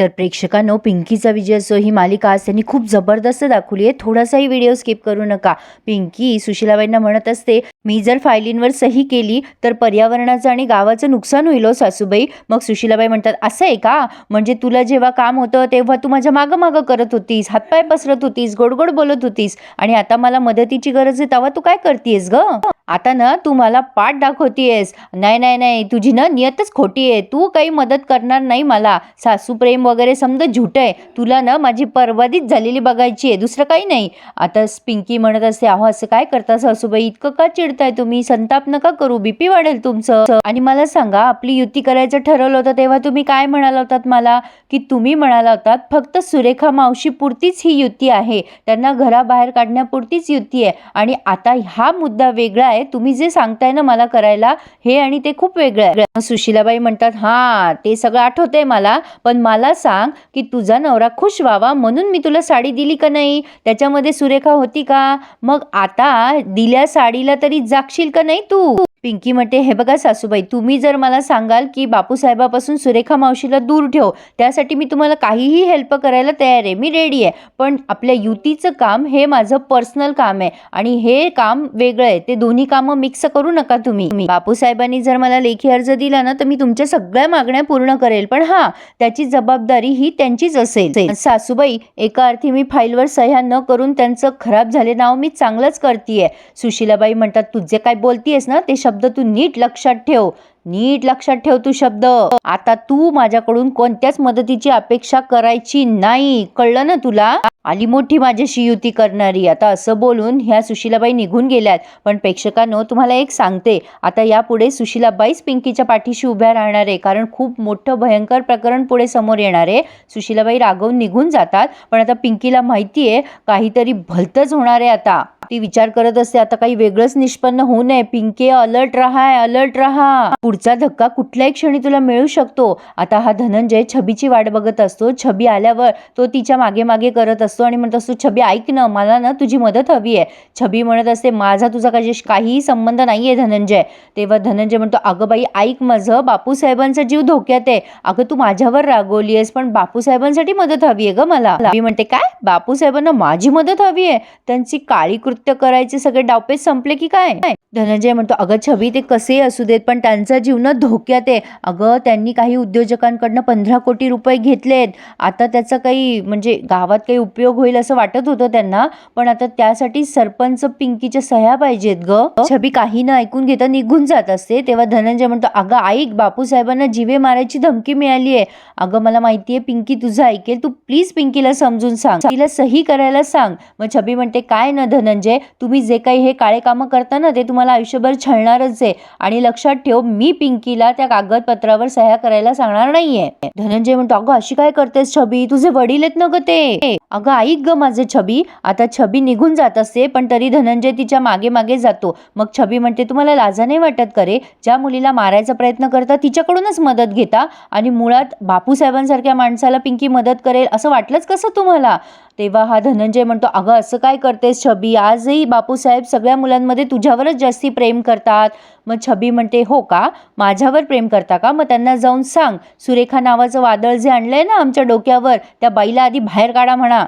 तर प्रेक्षकांनो पिंकीचा विजय असो ही मालिका आज त्यांनी खूप जबरदस्त दाखवली आहे. थोडासाही व्हिडिओ स्किप करू नका. पिंकी सुशीलाबाईंना म्हणत असते मी जर फायलींवर सही केली तर पर्यावरणाचं आणि गावाचं नुकसान होईल हो सासूबाई. मग सुशीलाबाई म्हणतात असं आहे का? म्हणजे तुला जेव्हा काम होतं तेव्हा तू माझ्या मागं मागं करत होतीस हातपाय पसरत होतीस गोड गोड बोलत होतीस. आणि आता मला मदतीची गरज आहे तेव्हा तू काय करतेस ग? आता ना तू मला पाठ दाखवतीयस. नाही नाही नाही तुझी ना नियतच खोटी आहे. तू काही मदत करणार नाही मला. सासू प्रेम वगैरे समजा झुट आहे. तुला ना माझी परवादीच झालेली बघायची आहे दुसरं काही नाही. आता पिंकी म्हणत असते अहो असं काय करता सासूबाई? इतकं का चिड चिडताय तुम्ही संताप नका करू बीपी वाढेल तुमचं. आणि मला सांगा आपली युती करायचं ठरवलं होतं तेव्हा तुम्ही काय म्हणाला होतात मला? की तुम्ही म्हणाला होतात फक्त सुरेखा मावशी पुरतीच ही युती आहे. त्यांना घराबाहेर काढण्यापुरतीच युती आहे. आणि आता हा मुद्दा वेगळा आहे. तुम्ही जे सांगताय ना मला करायला हे आणि ते खूप वेगळं आहे. सुशीलाबाई म्हणतात हा ते सगळं आठवतंय मला. पण मला सांग की तुझा नवरा खुश व्हावा म्हणून मी तुला साडी दिली का नाही? त्याच्यामध्ये सुरेखा होती का? मग आता दिल्या साडीला तरी जागशील का नाही तू? पिंकी म्हणते हे बघा सासूबाई तुम्ही जर मला सांगाल की बापूसाहेबापासून सुरेखा मावशीला दूर ठेव त्यासाठी मी तुम्हाला काहीही हेल्प करायला तयार आहे मी रेडी आहे. पण आपल्या युतीचं काम हे माझं पर्सनल काम आहे आणि हे काम वेगळं आहे. ते दोन्ही कामं मिक्स करू नका तुम्ही. बापूसाहेबांनी जर मला लेखी अर्ज दिला ना तर मी तुमच्या सगळ्या मागण्या पूर्ण करेल. पण हां त्याची जबाबदारी ही त्यांचीच असेल. सासूबाई एका अर्थी मी फाईलवर सह्या न करून त्यांचं खराब झाले नाव मी चांगलंच करतीये. सुशीलाबाई म्हणतात तू जे काय बोलतीयस ना ते शब्द तू नीट लक्षात ठेव. नीट लक्षात ठेव तू शब्द. आता तू माझ्याकडून कोणत्याच मदतीची अपेक्षा करायची नाही. कळलं ना तुला? आली मोठी माझ्याशी युती करणारी. आता असं बोलून ह्या सुशीलाबाई निघून गेल्यात. पण प्रेक्षकांनो तुम्हाला एक सांगते. आता यापुढे सुशीलाबाईच पिंकीच्या पाठीशी उभ्या राहणार आहे. कारण खूप मोठं भयंकर प्रकरण पुढे समोर येणार आहे. सुशीलाबाई रागवून निघून जातात. पण आता पिंकीला माहिती आहे काहीतरी भलतंच होणार आहे आता. ती विचार करत असते. आता काही वेगळंच निष्पन्न होऊ नये. पिंके अलर्ट राहाय अलर्ट राहा. पुढचा धक्का कुठल्याही क्षणी तुला मिळू शकतो. आता हा धनंजय छबीची वाट बघत असतो. छबी आल्यावर तो तिच्यामागे मागे करत असतो आणि म्हणत असतो छबी ऐक ना मला ना तुझी मदत हवी आहे. छबी म्हणत असते माझा तुझा काही काहीही संबंध नाही आहे धनंजय. तेव्हा धनंजय म्हणतो अगं बाई ऐक माझं. बापूसाहेबांचा जीव धोक्यात आहे. अगं तू माझ्यावर रागवली आहेस पण बापूसाहेबांसाठी मदत हवी आहे ग मला. मी म्हणते काय? बापूसाहेबांना माझी मदत हवी आहे? त्यांची काळी कृत्य करायचे सगळे डावपेच संपले की काय? धनंजय म्हणतो अगं छबी ते कसे असू देत पण त्यांचा जीवन धोक्यात आहे. अगं त्यांनी काही उद्योजकांकडनं पंधरा कोटी रुपये घेतलेत. आता त्याचा काही म्हणजे गावात काही उपयोग होईल असं वाटत होतं त्यांना पण आता त्यासाठी सरपंच पिंकीच्या सह्या पाहिजेत ग. छबी काही न ऐकून घेता निघून जात असते. तेव्हा धनंजय म्हणतो अगं ऐक बापूसाहेबांना जीवे मारायची धमकी मिळाली आहे. अगं मला माहितीये पिंकी तुझं ऐकेल. तू प्लीज पिंकीला समजून सांग. तिला सही करायला सांग. मग छबी म्हणते काय ना धनंजय? म्हणजे तुम्ही जे काही हे काळे कामं करता ना ते तुम्हाला आयुष्यभर छळणारच आहे. आणि लक्षात ठेव मी पिंकीला त्या कागदपत्रावर सह्या करायला सांगणार नाहीये. धनंजय म्हणतो अगं अशी काय करतेस छबी? तुझे वडील आहेत ना ग ते. अगं ऐक ग माझे छबी. आता छबी निघून जात असते पण तरी धनंजय तिच्यामागे मागे जातो. मग छबी म्हणते तुम्हाला लाजा नाही वाटत करे ज्या मुलीला मारायचा प्रयत्न करता तिच्याकडूनच मदत घेता आणि मुळात बापूसाहेबांसारख्या माणसाला पिंकी मदत करेल असं वाटलंच कसं तुम्हाला? तेव्हा हा धनंजय म्हणतो अगं असं काय करतेस छबी? आजही बापूसाहेब सगळ्या मुलांमध्ये तुझ्यावरच जास्ती प्रेम करतात. मग छबी म्हणते हो का? माझ्यावर प्रेम करता का? मग त्यांना जाऊन सांग. सुरेखा नावाचं वादळ जे आणलंय ना आमच्या डोक्यावर त्या बाईला आधी बाहेर काढा म्हणा.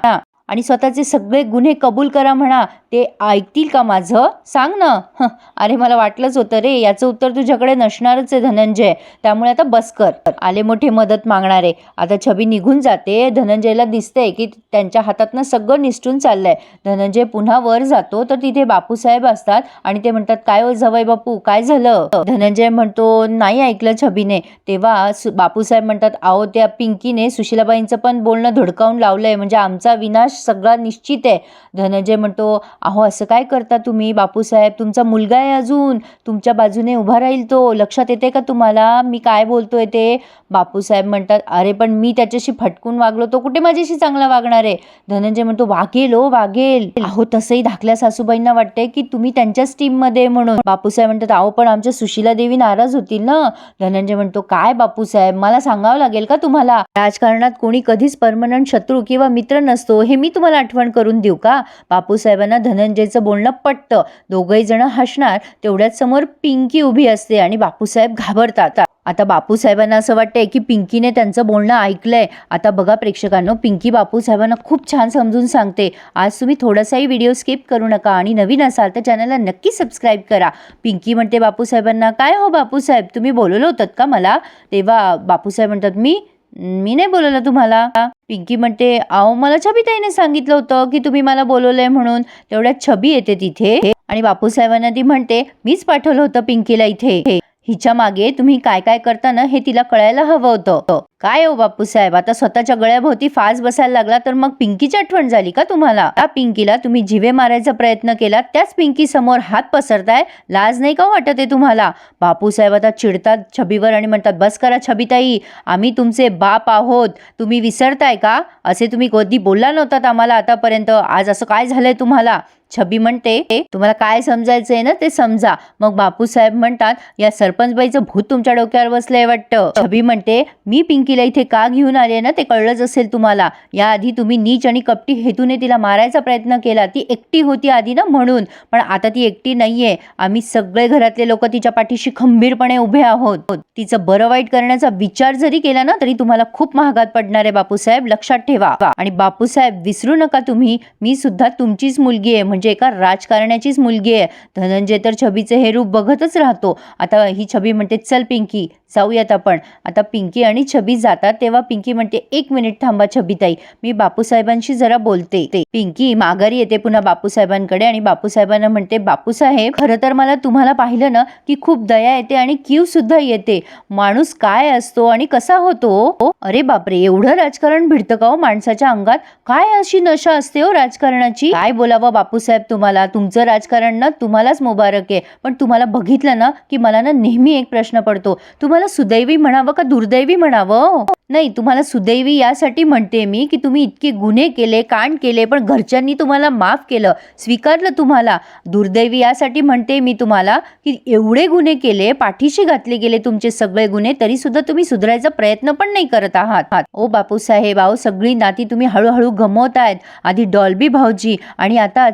आणि स्वतःचे सगळे गुन्हे कबूल करा म्हणा ते ऐकतील का माझं? सांग ना. अरे मला वाटलंच होतं रे याचं उत्तर तुझ्याकडे नसणारच आहे धनंजय. त्यामुळे आता बस कर. आले मोठे मदत मागणारे. आता छबी निघून जाते. धनंजयला दिसतंय की त्यांच्या हातातनं सगळं निसटून चाललंय. धनंजय पुन्हा वर जातो तर तिथे बापूसाहेब असतात आणि ते म्हणतात काय हो बापू? काय झालं? धनंजय म्हणतो नाही ऐकलं छबीने. तेव्हा बापूसाहेब म्हणतात आहो त्या पिंकीने सुशीलाबाईंचं पण बोलणं धुडकावून लावलंय. म्हणजे आमचा विनाश सगळा निश्चित आहे. धनंजय म्हणतो अहो असं काय करता तुम्ही? बापूसाहेब तुमचा मुलगा आहे अजून. तुमच्या बाजूने उभा राहील तो. लक्षात येते का तुम्हाला? मी काय बोलतोय ते? बापूसाहेब म्हणतात अरे पण मी त्याच्याशी फटकून वागलो. तो कुठे माझ्याशी चांगला वागणार आहे? धनंजय म्हणतो वागेल हो वागेल. अहो तसंही धाकल्या सासूबाईंना वाटते की तुम्ही त्यांच्याच टीममध्ये म्हणून. बापूसाहेब म्हणतात अहो पण आमच्या सुशीला देवी नाराज होतील ना? धनंजय म्हणतो काय बापूसाहेब? मला सांगावं लागेल का तुम्हाला? राजकारणात कोणी कधीच परमनंट शत्रू किंवा मित्र नसतो हे मी तुम्हाला आठवण करून देऊ का? बापूसाहेबांना धनंजयचं बोलणं पटतं. दोघही जण हसणार तेवढ्याच समोर पिंकी उभी असते आणि बापूसाहेब घाबरतात. आता बापूसाहेबांना असं वाटतंय की पिंकीने त्यांचं बोलणं ऐकलंय. आता बघा प्रेक्षकांनो पिंकी बापूसाहेबांना खूप छान समजून सांगते. आज तुम्ही थोडासाही व्हिडिओ स्किप करू नका आणि नवीन असाल तर चॅनलला नक्की सबस्क्राईब करा. पिंकी म्हणते बापूसाहेबांना काय हो बापूसाहेब तुम्ही बोलवलं होतात का मला? तेव्हा बापूसाहेब म्हणतात मी मी नाही बोलवलं तुम्हाला. पिंकी म्हणते अहो मला छबी ताईने सांगितलं होतं की तुम्ही मला बोलवलंय म्हणून. तेवढ्यात छबी येते तिथे. आणि बापूसाहेबांना ती म्हणते मीच पाठवलं होतं पिंकीला इथे. हिच्या मागे तुम्ही काय काय करता ना हे तिला कळायला हवं होतं. काय हो बापूसाहेब आता स्वतःच्या गळ्याभोवती फास बसायला लागला तर मग पिंकीची आठवण झाली का तुम्हाला? त्या पिंकीला तुम्ही जिवे मारायचा प्रयत्न केला त्याच पिंकी समोर हात पसरताय लाज नाही का वाटत आहे तुम्हाला? बापूसाहेब आता चिडतात छबीवर आणि म्हणतात बस करा छबीताई आम्ही तुमचे बाप आहोत. तुम्ही विसरताय का? असे तुम्ही कधी बोलला नव्हतात आम्हाला आतापर्यंत. आज असं काय झालंय तुम्हाला? छबी म्हणते तुम्हाला काय समजायचंय ना ते समजा. मग बापूसाहेब म्हणतात या सरपंचबाईचं भूत तुमच्या डोक्यावर बसलंय वाटतं. छबी म्हणते मी पिंकीला इथे का घेऊन आले ना ते कळलंच असेल तुम्हाला. याआधी तुम्ही नीच आणि कपटी हेतूने तिला मारायचा प्रयत्न केला. ती एकटी होती आधी ना म्हणून. पण आता ती एकटी नाहीये. आम्ही सगळे घरातले लोक तिच्या पाठीशी खंबीरपणे उभे आहोत. तिचं बरं वाईट करण्याचा विचार जरी केला ना तरी तुम्हाला खूप महागात पडणार आहे बापूसाहेब. लक्षात ठेवा. आणि बापूसाहेब विसरू नका तुम्ही. मी सुद्धा तुमचीच मुलगी आहे म्हणजे म्हणजे एका राजकारण्याचीच मुलगी आहे. धनंजय तर छबीचे हे रूप बघतच राहतो. आता ही छबी म्हणते चल पिंकी जाऊयात आपण. आता पिंकी आणि छबी जातात तेव्हा पिंकी म्हणते एक मिनिट थांबा छबीताई मी बापूसाहेबांशी जरा बोलते. ते पिंकी माघारी येते पुन्हा बापूसाहेबांकडे आणि बापूसाहेबांना म्हणते बापूसाहेब खरं तर मला तुम्हाला पाहिलं ना की खूप दया येते आणि कीव सुद्धा येते. माणूस काय असतो आणि कसा होतो? अरे बापरे एवढं राजकारण भिडतं का हो माणसाच्या अंगात? काय अशी नशा असते हो राजकारणाची? काय बोलावं बापू साहेब तुम्हाला तुमचं राजकारण ना तुम्हालाच मुबारक आहे. पण तुम्हाला बघितलं ना की मला ना नेहमी एक प्रश्न पडतो. तुम्हाला सुदैवी म्हणावं का दुर्दैवी म्हणावं? नाही तुम्हाला सुदैवी यासाठी म्हणते मी की तुम्ही इतके गुन्हे केले कांड केले पण घरच्यांनी तुम्हाला माफ केलं स्वीकारलं तुम्हाला. दुर्दैवी यासाठी म्हणते मी तुम्हाला की एवढे गुन्हे केले पाठीशी घातले गेले तुमचे सगळे गुन्हे तरी सुद्धा तुम्ही सुधारायचा प्रयत्न पण नाही करत आहात. ओ बापूसाहेब आओ सगळी नाती तुम्ही हळूहळू गमवतायत. आधी डॉल्बी भाऊजी आणि आता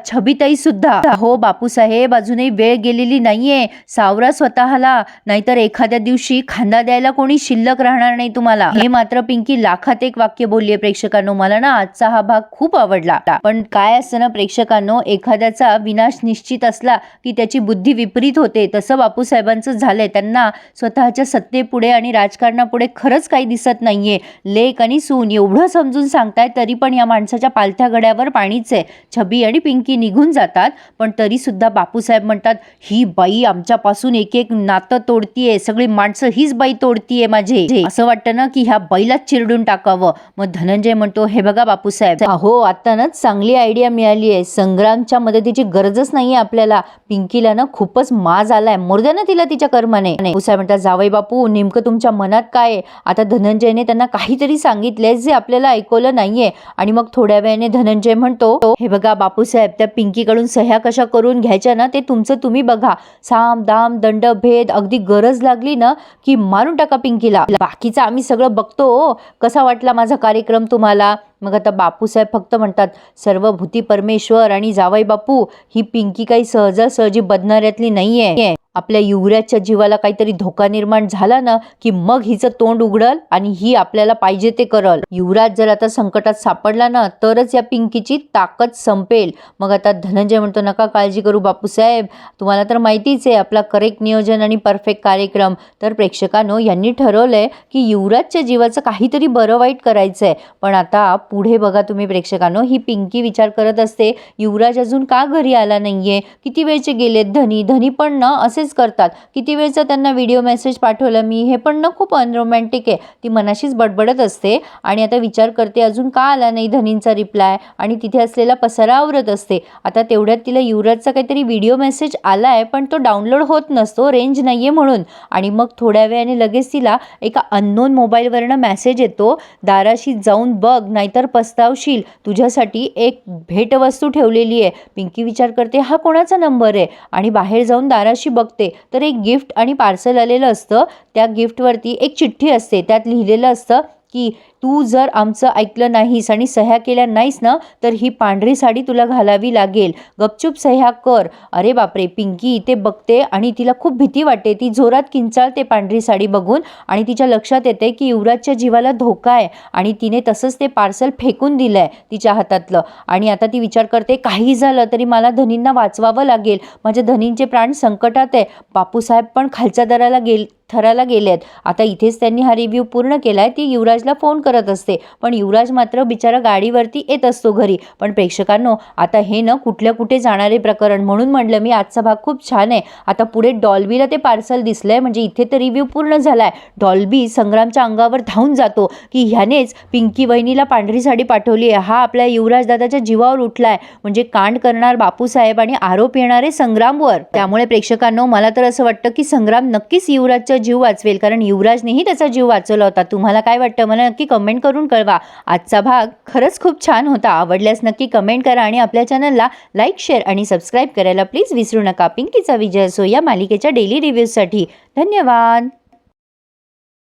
सुद्धा हो बापूसाहेब अजूनही वेळ गेलेली नाहीये सावरा स्वतःला नाहीतर एखाद्या दिवशी खांदा द्यायला कोणी शिल्लक राहणार नाही तुम्हाला. हे मात्र पिंकी लाखात एक वाक्य बोललीये प्रेक्षकांनो मला ना आजचा हा भाग खूप आवडला. पण काय असतं ना प्रेक्षकांनो एखाद्याचा विनाश निश्चित असला की त्याची बुद्धी विपरीत होते. तसं बापूसाहेबांचं झालंय. त्यांना स्वतःच्या सत्तेपुढे आणि राजकारणापुढे खरंच काही दिसत नाहीये. लेक आणि सून एवढं समजून सांगताय तरी पण या माणसाच्या पालथ्या गड्यावर पाणीच आहे. छबी आणि पिंकी निघून जातात. पण तरी सुद्धा बापूसाहेब म्हणतात ही बाई आमच्यापासून एक एक नातं तोडतीये. सगळी माणसं हीच बाई तोडतीये माझे. असं वाटतं ना की ह्या बाईला चिरडून टाकावं. मग धनंजय म्हणतो हे बघा बापूसाहेब अहो आता ना चांगली आयडिया मिळाली आहे संग्रामच्या मदतीची गरजच नाहीये आपल्याला. पिंकीला ना खूपच माज आलाय. मोरद्या ना तिला तिच्या कर्माने. बापूसाहेब म्हणतात जावई बापू नेमकं तुमच्या मनात काय आहे? आता धनंजयने त्यांना काहीतरी सांगितलंय जे आपल्याला ऐकवलं नाहीये. आणि मग थोड्या वेळाने धनंजय म्हणतो हे बघा बापूसाहेब त्या पिंकीकडून सह्या कशा करून घ्यायच्या ना ते तुमचं तुम्ही बघा. साम दाम दंड भेद अगदी गरज लागली ना की मारून टाका पिंकीला. बाकीचं आम्ही सगळं बघतो हो. कसा वाटला माझा कार्यक्रम तुम्हाला? मग आता बापूसाहेब फक्त म्हणतात सर्व भूती परमेश्वर आणि जावई बापू ही पिंकी काही सहजासहजी बदणाऱ्यातली नाहीये. आपल्या युवराजच्या जीवाला काहीतरी धोका निर्माण झाला ना की मग हिचं तोंड उघडल आणि ही आपल्याला पाहिजे ते करल. युवराज जर आता संकटात सापडला ना तरच या पिंकीची ताकद संपेल. मग आता धनंजय म्हणतो नका काळजी करू बापूसाहेब. तुम्हाला तर माहितीच आहे आपला करेक्ट नियोजन आणि परफेक्ट कार्यक्रम. तर प्रेक्षकांनो यांनी ठरवलंय की युवराजच्या जीवाचं काहीतरी बरं वाईट करायचं आहे पण आता पुढे बघा तुम्ही प्रेक्षकांनो ही पिंकी विचार करत असते युवराज अजून का घरी आला नाहीये? किती वेळचे गेलेत धनी? धनी पण ना असेच करतात. किती वेळचा त्यांना व्हिडिओ मेसेज पाठवला मी हे पण ना खूप अनरोमॅन्टिक आहे. ती मनाशीच बडबडत असते आणि आता विचार करते अजून का आला नाही धनींचा रिप्लाय आणि तिथे असलेला पसारा आवरत असते. आता तेवढ्यात तिला युवराजचा काहीतरी व्हिडिओ मेसेज आला आहे पण तो डाउनलोड होत नसतो रेंज नाही आहे म्हणून. आणि मग थोड्या वेळाने लगेच तिला एका अननोन मोबाईलवरनं मेसेज येतो. दाराशी जाऊन बघ नाहीतर पस्तावशील. तुझ्यासाठी एक भेटवस्तू ठेवलेली आहे. पिंकी विचार करते हा कोणाचा नंबर आहे? आणि बाहेर जाऊन दाराशी बघ बघते. तर एक गिफ्ट आणि पार्सल आलेलं असतं. त्या गिफ्टवरती एक चिठ्ठी असते. त्यात लिहिलेलं असतं की तू जर आमचं ऐकलं नाहीस आणि सह्या केल्या नाहीस ना तर ही पांढरी साडी तुला घालावी लागेल. गपचूप सह्या कर. अरे बापरे पिंकी इथे बघते आणि तिला खूप भीती वाटते. ती जोरात किंचाळते पांढरी साडी बघून आणि तिच्या लक्षात येते की युवराजच्या जीवाला धोका आहे आणि तिने तसंच ते पार्सल फेकून दिलं आहे तिच्या हातातलं. आणि आता ती विचार करते काही झालं तरी मला धनींना वाचवावं लागेल. माझ्या धनींचे प्राण संकटात आहे. बापूसाहेब पण खालच्या दराला गेल थराला गेले आहेत. आता इथेच त्यांनी हा रिव्ह्यू पूर्ण केला आहे. ती युवराजला फोन करत असते. पण युवराज मात्र बिचारा गाडीवरती येत असतो घरी. पण प्रेक्षकांनो आता हे न कुठल्या कुठे जाणारे प्रकरण म्हणून म्हटलं मी आजचा भाग खूप छान आहे. आता पुढे डॉल्बीला ते पार्सल दिसलं आहे म्हणजे इथे तर रिव्ह्यू पूर्ण झाला आहे डॉल्बी संग्रामच्या अंगावर धावून जातो की ह्यानेच पिंकी वहिनीला पांढरी साडी पाठवली आहे. हा आपल्या युवराजदादाच्या जीवावर उठला आहे म्हणजे कांड करणार बापूसाहेब आणि आरोप येणारे संग्रामवर. त्यामुळे प्रेक्षकांनो मला तर असं वाटतं की संग्राम नक्कीच युवराजच्या जीव वाचवेल. कारण युवराजनेही त्याचा जीव वाचवला होता. तुम्हाला काय वाटतं? मला नक्की कमेंट करून कळवा. आजचा भाग खरंच खूप छान होता. आवडल्यास नक्की कमेंट करा आणि आपल्या चॅनलला लाईक शेअर आणि सबस्क्राईब करायला प्लीज विसरू नका. पिंकीचा विजय असो या मालिकेच्या डेली रिव्ह्यूजसाठी धन्यवाद.